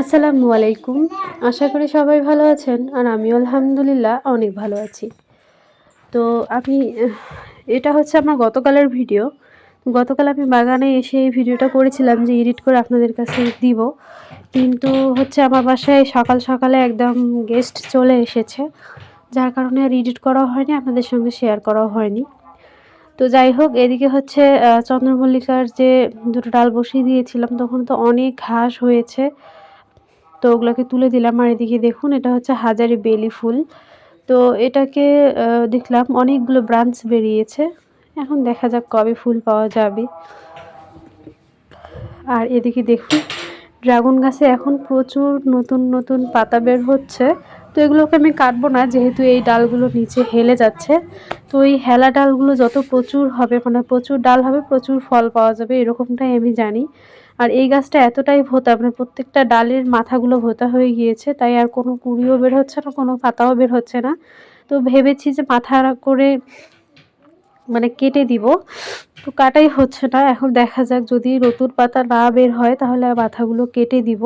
আসসালামু আলাইকুম। আশা করি সবাই ভালো আছেন আর আমিও আলহামদুলিল্লাহ অনেক ভালো আছি। তো আমি, এটা হচ্ছে আমার গতকালের ভিডিও। গতকাল আমি বাগানে এসে এই ভিডিওটা করেছিলাম যে এডিট করে আপনাদের কাছে দিব। কিন্তু হচ্ছে আমার বাসায় সকাল সকালে একদম গেস্ট চলে এসেছে। যার কারণে আর এডিট করা হয়নি, আপনাদের সঙ্গে শেয়ার করাও হয়নি। তো যাই হোক, এদিকে হচ্ছে চন্দ্রমল্লিকার যে দুটো ডাল বসিয়ে দিয়েছিলাম, তখন তো অনেক ঘাস হয়েছে। তো ওগুলোকে তুলে দিলাম। আর এদিকে দেখুন, এটা হচ্ছে হাজারি বেলি ফুল। তো এটাকে দেখলাম অনেকগুলো ব্রাঞ্চ বেরিয়েছে। এখন দেখা যাক কবে ফুল পাওয়া যাবে। আর এদিকে দেখুন, ড্রাগন গাছে এখন প্রচুর নতুন নতুন পাতা বের হচ্ছে। তো এগুলোকে আমি কাটবো না, যেহেতু এই ডালগুলো নিচে হেলে যাচ্ছে। তো এই হেলা ডালগুলো যত প্রচুর হবে মানে প্রচুর ডাল হবে, প্রচুর ফল পাওয়া যাবে, এরকমটাই আমি জানি। আর এই গাছটা এতটাই ভোতা মানে প্রত্যেকটা ডালের মাথাগুলো ভোতা হয়ে গিয়েছে, তাই আর কোনো কুড়িও বের হচ্ছে না, কোনো পাতাও বের হচ্ছে না। তো ভেবেছি যে মাথা করে মানে কেটে দিব। তো কাটাই হচ্ছে না, এখন দেখা যাক যদি নতুন পাতা না বের হয় তাহলে মাথাগুলো কেটে দিব।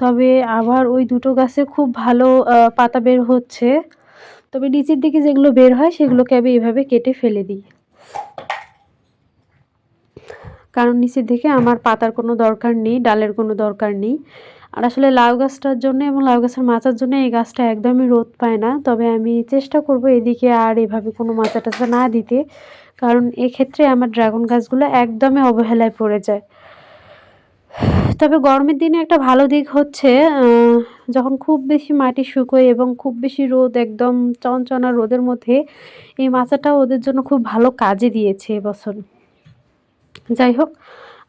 তবে আবার ওই দুটো গাছে খুব ভালো পাতা বের হচ্ছে। তবে নিচের দিকে যেগুলো বের হয় সেগুলোকে আমি এভাবে কেটে ফেলে দিই। কারণ নিচের দিকে আমার পাতার কোনো দরকার নেই, ডালের কোনো দরকার নেই। আর আসলে লাউ গাছটার জন্য এবং লাউ গাছের মাচার জন্য এই গাছটা একদমই রোদ পায় না। তবে আমি চেষ্টা করব এদিকে আর এভাবে কোনো মাচা টাচা না দিতে, কারণ এক্ষেত্রে আমার ড্রাগন গাছগুলো একদমই অবহেলায় পড়ে যায়। তবে গরমের দিনে একটা ভালো দিক হচ্ছে যখন খুব বেশি মাটি শুকোয় এবং খুব বেশি রোদ, একদম চনচনা রোদের মধ্যে, এই মাচাটা ওদের জন্য খুব ভালো কাজে দিয়েছে এবছর যাই হোক,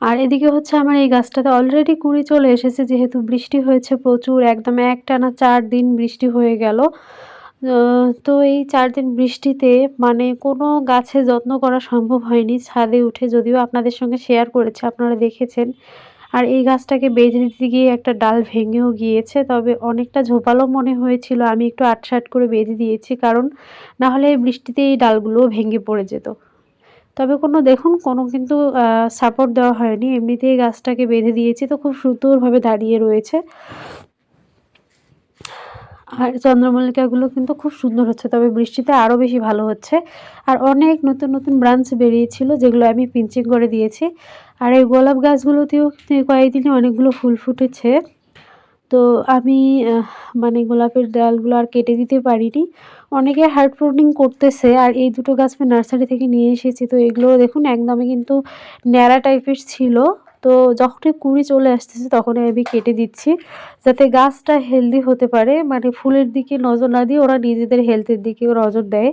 আর এদিকে হচ্ছে আমার এই গাছটাতে অলরেডি কুড়ি চলে এসেছে, যেহেতু বৃষ্টি হয়েছে প্রচুর, একদম একটানা চার দিন বৃষ্টি হয়ে গেল। তো এই চার দিন বৃষ্টিতে মানে কোনো গাছে যত্ন করা সম্ভব হয়নি, ছাদে উঠে যদিও আপনাদের সঙ্গে শেয়ার করেছে, আপনারা দেখেছেন। আর এই গাছটাকে বেঁধে দিতে গিয়ে একটা ডাল ভেঙেও গিয়েছে, তবে অনেকটা ঝোপালো মনে হয়েছিল, আমি একটু আটসাট করে বেঁধে দিয়েছি, কারণ না হলে বৃষ্টিতে এই ডালগুলোও ভেঙে পড়ে যেত। তবে কোনো, দেখুন, কোনো কিন্তু সাপোর্ট দেওয়া হয়নি। এমনিতেই গাছটাকে বেঁধে দিয়েছি, তো খুব সুন্দরভাবে দাঁড়িয়ে রয়েছে। আর চন্দ্রমল্লিকাগুলো কিন্তু খুব সুন্দর হচ্ছে, তবে বৃষ্টিতে আরও বেশি ভালো হচ্ছে। আর অনেক নতুন নতুন ব্রাঞ্চ বেরিয়েছিল, যেগুলো আমি পিঞ্চিং করে দিয়েছি। আর এই গোলাপ গাছগুলোতেও কয়েকদিনে অনেকগুলো ফুল ফুটেছে। তো আমি মানে গোলাপের ডালগুলো আর কেটে দিতে পারিনি। অনেকে হার্ড প্রোটিং করতেছে আর এই দুটো গাছ আমি নার্সারি থেকে নিয়ে এসেছি। তো এগুলো দেখুন একদমই কিন্তু ন্যাড়া টাইপের ছিল। তো যখনই কুড়ি চলে আসতেছে তখনই আমি কেটে দিচ্ছি যাতে গাছটা হেলদি হতে পারে। মানে ফুলের দিকে নজর না দিয়ে ওরা নিজেদের হেলথের দিকেও নজর দেয়।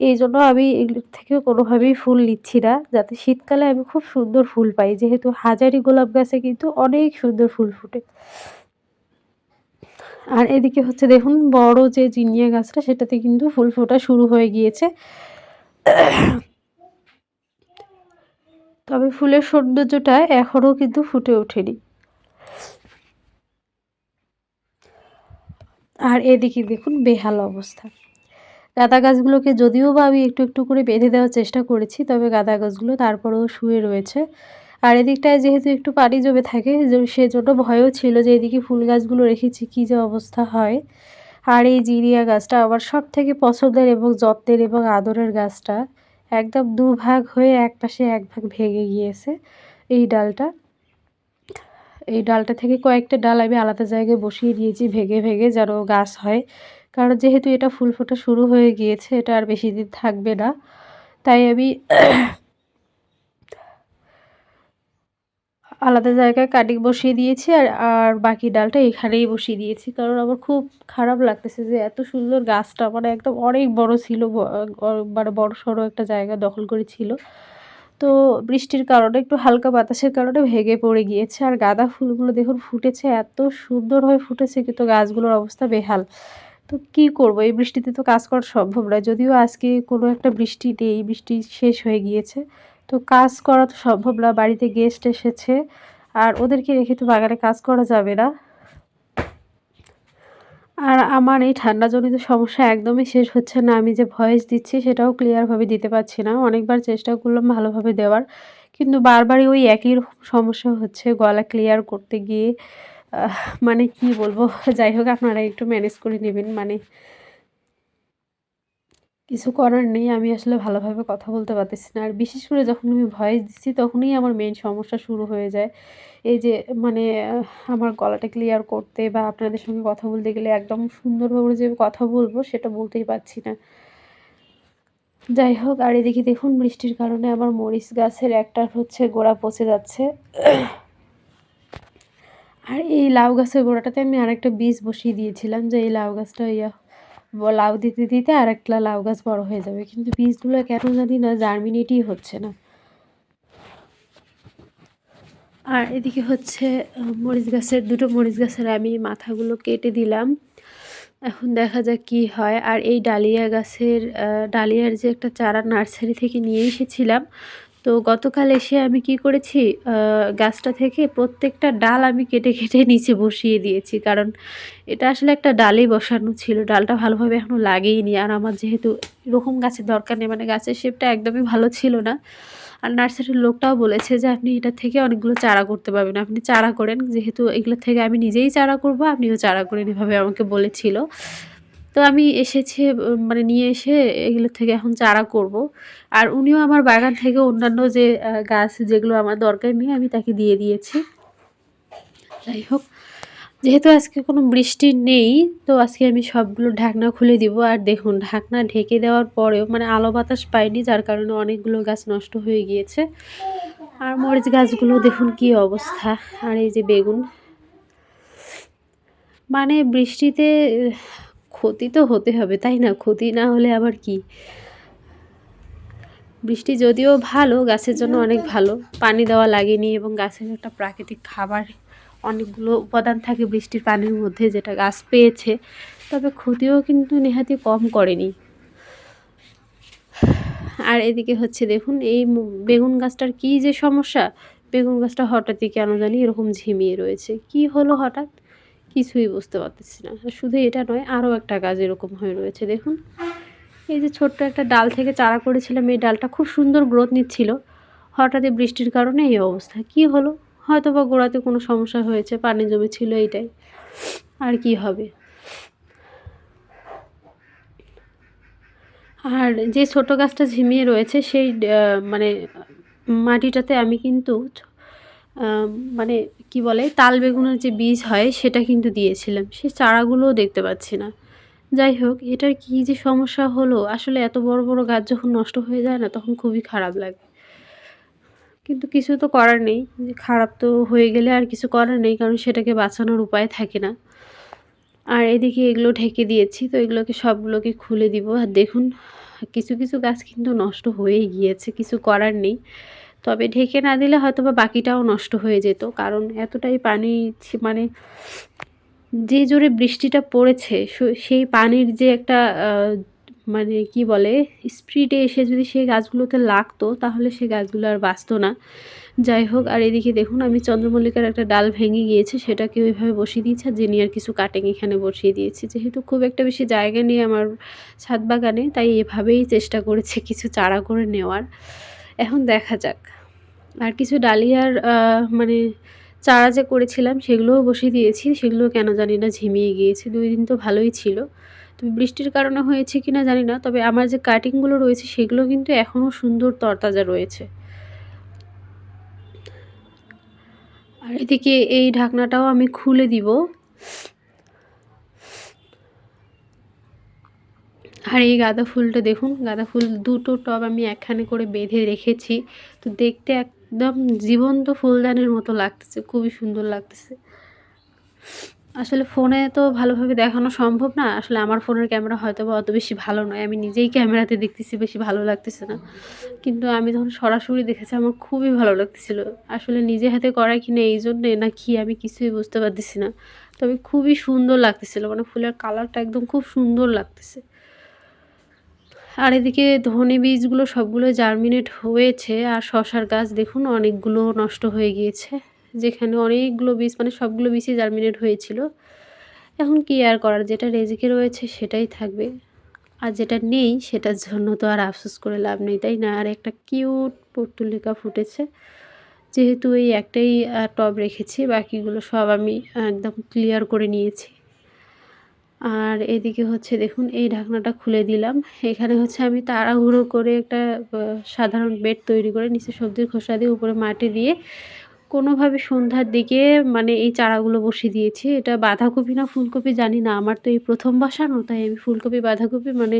এই জন্য আমি এগুলোর থেকে কোনোভাবেই ফুল নিচ্ছি না। যাতে শীতকালে আমি খুব সুন্দর ফুল পাই। যেহেতু হাজারি গোলাপ গাছে কিন্তু অনেক সুন্দর ফুল ফুটে। আর এদিকে হচ্ছে দেখুন, বড় যে জিনিয়া গাছটা, সেটাতে কিন্তু ফুল ফোটা শুরু হয়ে গিয়েছে। তবে ফুলের সৌন্দর্যটা এখনও কিন্তু ফুটে ওঠেনি। আর এদিকে দেখুন, বেহাল অবস্থা। গাঁদা গাছগুলোকে যদিও বা আমি একটু একটু করে বেঁধে দেওয়ার চেষ্টা করেছি, তবে গাঁদা গাছগুলো তারপরেও শুয়ে রয়েছে। আর এদিকটায় যেহেতু একটু পানি জমে থাকে সেজন্য ভয়ও ছিল যে এদিকে ফুল গাছগুলো রেখেছি, কী যে অবস্থা হয়। আর এই জিরিয়া গাছটা আমার সব থেকে পছন্দের এবং যত্নের এবং আদরের গাছটা। একদম দুভাগ হয়ে এক পাশে এক ভাগ ভেঙে গিয়েছে এই ডালটা। এই ডালটা থেকে কয়েকটা ডাল আমি আলাদা জায়গায় বসিয়ে দিয়েছি ভেঙে ভেঙে যেন গাছ হয়। কারণ যেহেতু এটা ফুল ফোটা শুরু হয়ে গিয়েছে, এটা আর বেশি দিন থাকবে না। তাই আমি আলাদা জায়গায় কাটিং বসিয়ে দিয়েছি আর আর বাকি ডালটা এখানেই বসিয়ে দিয়েছি। কারণ আমার খুব খারাপ লাগতেছে যে এত সুন্দর গাছটা মানে একদম অনেক বড় ছিল মানে বড় সড়ো একটা জায়গা দখল করেছিল তো বৃষ্টির কারণে একটু হালকা বাতাসের কারণে ভেঙে পড়ে গিয়েছে আর গাঁদা ফুলগুলো দেখুন ফুটেছে, এত সুন্দর হয়ে ফুটেছে কিন্তু গাছগুলোর অবস্থা বেহাল। তো কি করব? এই বৃষ্টিতে তো কাজ করা সম্ভব নয়। যদিও আজকে কোনো একটা বৃষ্টি নেই, বৃষ্টি শেষ হয়ে গিয়েছে। তো কাজ করা তো সম্ভব না, বাড়িতে গেস্ট এসেছে। আর ওদেরকে রেখে তো বাগানে কাজ করা যাবে না। আর আমার এই ঠান্ডাজনিত সমস্যা একদমই শেষ হচ্ছে না, আমি যে ভয়েস দিচ্ছি সেটাও ক্লিয়ারভাবে দিতে পারছি না। অনেকবার চেষ্টা করলাম ভালোভাবে দেওয়ার, কিন্তু বারবারই ওই একই রকম সমস্যা হচ্ছে গলা ক্লিয়ার করতে গিয়ে। মানে কি বলব? যাই হোক, আপনারা একটু ম্যানেজ করে নেবেন মানে কিছু করার নেই, আমি আসলে ভালোভাবে কথা বলতে পারতেছি না। আর বিশেষ করে যখন আমি ভয়েস দিচ্ছি, তখনই আমার মেন সমস্যা শুরু হয়ে যায়। এই যে মানে আমার গলাটা ক্লিয়ার করতে বা আপনাদের সঙ্গে কথা বলতে গেলে একদম সুন্দরভাবে যে কথা বলব, সেটা বলতেই পারছি না। যাই হোক, আর এদিকে দেখুন, বৃষ্টির কারণে আমার মরিচ গাছের একটা হচ্ছে গোড়া পচে যাচ্ছে। আর এই লাউ গাছের গোড়াটাতে আমি আরেকটা বীজ বসিয়ে দিয়েছিলাম, যে এই লাউ গাছটা ইয়া লাউ দিতে দিতে আরেকটা লাউ গাছ বড় হয়ে যাবে। কিন্তু বীজগুলো কেন জানি না, জার্মিনেটই হচ্ছে না। আর এদিকে হচ্ছে মরিচ গাছের, দুটো মরিচ গাছের আমি মাথাগুলো কেটে দিলাম। এখন দেখা যাক কি হয়। আর এই ডালিয়া গাছের ডালিয়ার যে একটা চারা নার্সারি থেকে নিয়ে এসেছিলাম তো গতকাল এসে আমি কি করেছি? গাছটা থেকে প্রত্যেকটা ডাল আমি কেটে কেটে নিচে বসিয়ে দিয়েছি। কারণ এটা আসলে একটা ডালেই বসানো ছিল। ডালটা ভালোভাবে এখনও লাগেইনি। আর আমার যেহেতু এরকম গাছের দরকার নেই মানে গাছের শেপটা একদমই ভালো ছিল না। আর নার্সারির লোকটাও বলেছে যে, আপনি এটা থেকে অনেকগুলো চারা করতে পারবেন। আপনি চারা করেন। যেহেতু এগুলো থেকে আমি নিজেই চারা করব, আপনিও চারা করেন। এভাবে আমাকে বলেছিল। তো আমি এসেছি মানে নিয়ে এসে এগুলো থেকে এখন চারা করব। আর উনিও আমার বাগান থেকে অন্যান্য যে গাছ যেগুলো আমার দরকার নেই, আমি তাকে দিয়ে দিয়েছি। যাই হোক, যেহেতু আজকে কোনো বৃষ্টি নেই, তো আজকে আমি সবগুলো ঢাকনা খুলে দিব। আর দেখুন, ঢাকনা ঢেকে দেওয়ার পরেও মানে আলো বাতাস পাইনি, যার কারণে অনেকগুলো গাছ নষ্ট হয়ে গিয়েছে। আর মরিচ গাছগুলো, দেখুন কি অবস্থা। আর এই যে বেগুন। মানে বৃষ্টিতে ক্ষতি তো হতে হবে, তাই না? ক্ষতি না হলে আবার কি? বৃষ্টি যদিও ভালো, গাছের জন্য অনেক ভালো। পানি দেওয়া লাগেনি এবং গাছের একটা প্রাকৃতিক খাবার অনেকগুলো উপাদান থাকে বৃষ্টির পানির মধ্যে যেটা গাছ পেয়েছে, তবে ক্ষতিও কিন্তু নেহাতি কম করেনি। আর এদিকে হচ্ছে দেখুন, এই বেগুন গাছটার কী যে সমস্যা? বেগুন গাছটা হঠাৎই কেন জানি এরকম ঝিমিয়ে রয়েছে। কি হলো হঠাৎ? কিছুই বুঝতে পারতেছি না। শুধু এটা নয়, আরও একটা গাছ এরকম হয়ে রয়েছে, দেখুন। এই যে ছোট্ট একটা ডাল থেকে চারা করেছিলাম, এই ডালটা খুব সুন্দর গ্রোথ নিচ্ছিল। হঠাৎই বৃষ্টির কারণে এই অবস্থা। কি হলো? হয়তো বা গোড়াতে কোনো সমস্যা হয়েছে, পানি জমে ছিল এইটাই। আর কি হবে? আর যে ছোট গাছটা ঝিমিয়ে রয়েছে, সেই মানে মাটিটাতে আমি কিন্তু মানে কি বলে, তাল বেগুনের যে বীজ হয় সেটা কিন্তু দিয়েছিলাম। সে চারাগুলোও দেখতে পাচ্ছি না। যাই হোক, এটার কি যে সমস্যা হলো? আসলে এত বড় বড় গাছ যখন নষ্ট হয়ে যায় না, তখন খুবই খারাপ লাগে। কিন্তু কিছু তো করার নেই। যে খারাপ তো হয়ে গেলে আর কিছু করার নেই, কারণ সেটাকে বাঁচানোর উপায় থাকে না। আর এদিকে এগুলো ঢেকে দিয়েছি, তো এগুলোকে সবগুলোকে খুলে দিব। আর দেখুন, কিছু কিছু গাছ কিন্তু নষ্ট হয়েই গিয়েছে, কিছু করার নেই। তবে ঢেকে না দিলে হয়তো বা বাকিটাও নষ্ট হয়ে যেত। কারণ এতটাই পানি মানে যে জোরে বৃষ্টিটা পড়েছে সেই পানির যে একটা মানে কি বলে, স্পিডে এসে যদি সেই গাছগুলোতে লাগতো, তাহলে সেই গাছগুলো আর বাঁচতো না। যাই হোক, আর এদিকে দেখুন, আমি চন্দ্রমল্লিকার একটা ডাল ভেঙে গিয়েছে, সেটাকে ওইভাবে বসিয়ে দিয়েছি, আর জিনিয়ার কিছু কাটিং এখানে বসিয়ে দিয়েছি। যেহেতু খুব একটা বেশি জায়গা নেই আমার ছাদ বাগানে তাই এভাবেই চেষ্টা করেছি কিছু চারা করে নেওয়ার। এখন দেখা যাক। আর কিছু ডালিয়ার মানে চারা যে করেছিলাম সেগুলোও বসিয়ে দিয়েছি, সেগুলো কেন জানি না ঝিমিয়ে গিয়েছে। দুই দিন তো ভালোই ছিল। তবে বৃষ্টির কারণে হয়েছে কি না জানি না, তবে আমার যে কাটিংগুলো রয়েছে সেগুলো কিন্তু এখনও সুন্দর তরতাজা রয়েছে। আর এদিকে এই ঢাকনাটাও আমি খুলে দিব। আর এই গাঁদা ফুলটা দেখুন, গাঁদা ফুল দুটো টব আমি একখানে করে বেঁধে রেখেছি। তো দেখতে একদম জীবন্ত ফুলদানের মতো লাগতেছে, খুবই সুন্দর লাগতেছে। আসলে ফোনে তো ভালোভাবে দেখানো সম্ভব না, আসলে আমার ফোনের ক্যামেরা হয়তো বা অত বেশি ভালো নয়, আমি নিজেই ক্যামেরাতে দেখতেছি, বেশি ভালো লাগতেছে না। কিন্তু আমি যখন সরাসরি দেখেছি, আমার খুবই ভালো লাগতেছিল। আসলে নিজে হাতে করা কিনা এই জন্যে না কি আমি কিছুই বুঝতে পারতেছি না। তবে খুবই সুন্দর লাগতেছিল মানে ফুলের কালারটা একদম খুব সুন্দর লাগতেছে। আর এদিকে ধনে বীজগুলো সবগুলো জার্মিনেট হয়েছে, আর শশার গাছ দেখুন অনেকগুলো নষ্ট হয়ে গিয়েছে, যেখানে অনেকগুলো বীজ মানে সবগুলো বীজই জার্মিনেট হয়েছিল। এখন কি আর করার, যেটা রেজেকে রয়েছে সেটাই থাকবে। আর যেটা নেই সেটার জন্য তো আর আফসোস করে লাভ নেই, তাই না? আর একটা কিউট পর্তুলিকা ফুটেছে, যেহেতু এই একটাই টব রেখেছি, বাকিগুলো সব আমি একদম ক্লিয়ার করে নিয়েছি। আর এদিকে হচ্ছে দেখুন, এই ঢাকনাটা খুলে দিলাম। এখানে হচ্ছে আমি তাড়াহুড়ো করে একটা সাধারণ বেড তৈরি করে নিচে সবজির খোসা দিয়ে উপরে মাটি দিয়ে কোনোভাবে সন্ধ্যার দিকে মানে এই চারাগুলো বসিয়ে দিয়েছি। এটা বাঁধাকপি না ফুলকপি জানি না, আমার তো এই প্রথম বসানো, তাই আমি ফুলকপি, বাঁধাকপি মানে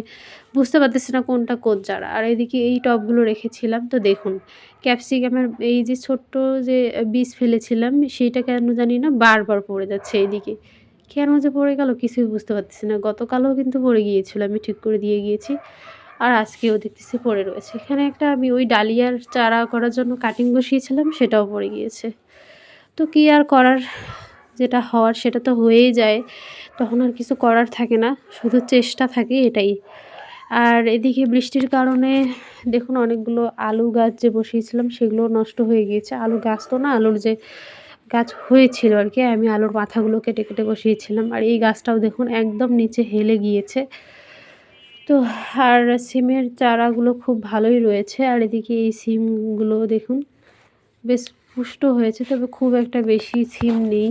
বুঝতে পারতেছি না কোনটা কোন চারা। আর এদিকে এই টবগুলো রেখেছিলাম। তো দেখুন, ক্যাপসিকামের এই যে ছোট্ট যে বীজ ফেলেছিলাম, সেইটা কেন জানি না বারবার পড়ে যাচ্ছে এইদিকে কেন যে পড়ে গেল কিছুই বুঝতে পারতেছি না। গতকালও কিন্তু পড়ে গিয়েছিল, আমি ঠিক করে দিয়ে গিয়েছি। আর আজকেও দেখতেছি পড়ে রয়েছে। এখানে একটা আমি ওই ডালিয়ার চারা করার জন্য কাটিং বসিয়েছিলাম, সেটাও পড়ে গিয়েছে। তো কী আর করার? যেটা হওয়ার সেটা তো হয়েই যায়। তখন আর কিছু করার থাকে না, শুধু চেষ্টা থাকে এটাই। আর এদিকে বৃষ্টির কারণে দেখুন অনেকগুলো আলু গাছ যে বসিয়েছিলাম সেগুলো নষ্ট হয়ে গিয়েছে। আলু গাছ তো না, আলুর যে গাছ হয়েছিল আর কি, আমি আলুর মাথাগুলো কেটে কেটে বসিয়েছিলাম। আর এই গাছটাও দেখুন একদম নিচে হেলে গিয়েছে। তো আর সিমের চারাগুলো খুব ভালোই রয়েছে, আর এদিকে এই সিমগুলো দেখুন বেশ পুষ্ট হয়েছে, তবে খুব একটা বেশি সিম নেই।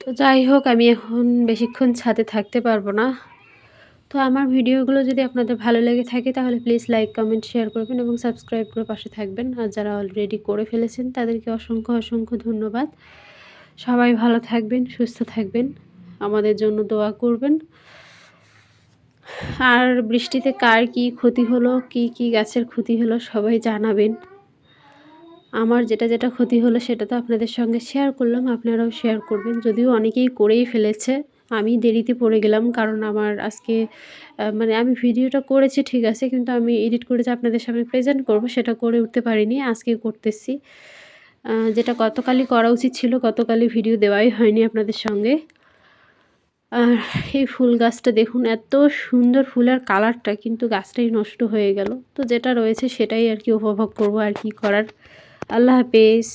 তো যাই হোক, আমি এখন বেশিক্ষণ ছাদে থাকতে পারব না। তো আমার ভিডিওগুলো যদি আপনাদের ভালো লেগে থাকে, তাহলে প্লিজ লাইক কমেন্ট শেয়ার করবেন এবং সাবস্ক্রাইব করে পাশে থাকবেন। আর যারা অলরেডি করে ফেলেছেন, তাদেরকে অসংখ্য অসংখ্য ধন্যবাদ। সবাই ভালো থাকবেন, সুস্থ থাকবেন, আমাদের জন্য দোয়া করবেন। আর বৃষ্টিতে কার কি ক্ষতি হলো, কি কি গাছের ক্ষতি হলো, সবাই জানাবেন। আমার যেটা যেটা ক্ষতি হলো, সেটা তো আপনাদের সঙ্গে শেয়ার করলাম, আপনারাও শেয়ার করবেন। যদিও অনেকেই করেই ফেলেছে আমি দেরিতে পড়ে গেলাম, কারণ আমার আজকে মানে আমি ভিডিওটা করেছি ঠিক আছে, কিন্তু আমি এডিট করে যে আপনাদের সামনে প্রেজেন্ট করব, সেটা করে উঠতে পারিনি, আজকে করতেছি। যেটা গতকালই করা উচিত ছিল, গতকালই ভিডিও দেওয়াই হয়নি আপনাদের সঙ্গে। আর এই ফুল গাছটা দেখুন, এত সুন্দর ফুলের কালারটা, কিন্তু গাছটাই নষ্ট হয়ে গেল। তো যেটা রয়েছে সেটাই আর কি উপভোগ করব আর কি করার। আল্লাহ হাফেজ।